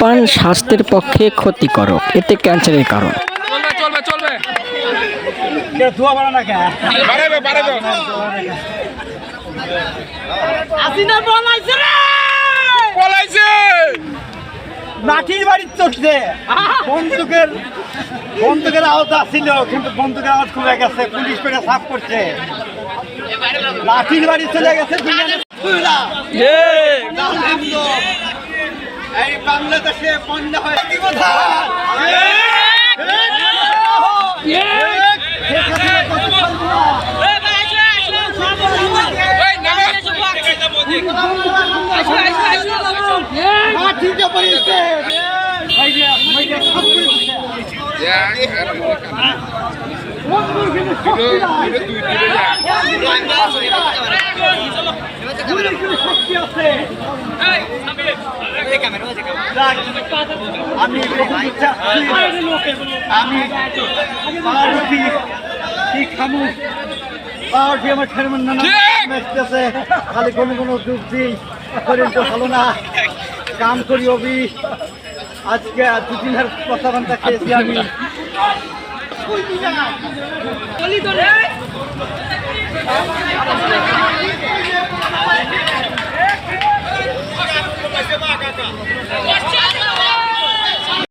পান স্বাস্থ্যের পক্ষে ক্ষতিকারক এতে ক্যান্সারের কারণ। চলবে চলবে চলবে। ধোয়া বাড়া না কে বাড়াবে বাড়াবে আসিনা বলাইছে রে! পলাইছে। লাঠির বাড়ি চলছে বন্দুকের বন্দুকের আওয়াজ আসছিল কিন্তু বন্দুকের আওয়াজ কমে গেছে পুলিশ পেটে সাফ করছে। লাঠির বাড়ি চলে গেছে বাংলাদেশে বন্যা হয়ে কি কথা শক্তি আছে। যাক, আমি আমি পাউরুটি কি খামু পাউরুটি আমার ছেলেমের নানা মেসতেছে খালি কোনো কোনো যুগ দিই। শরীর তো ভালো না। কাম করি অবি আজকে দু দিনের কথা বান্তা খেয়েছি আমি। Let's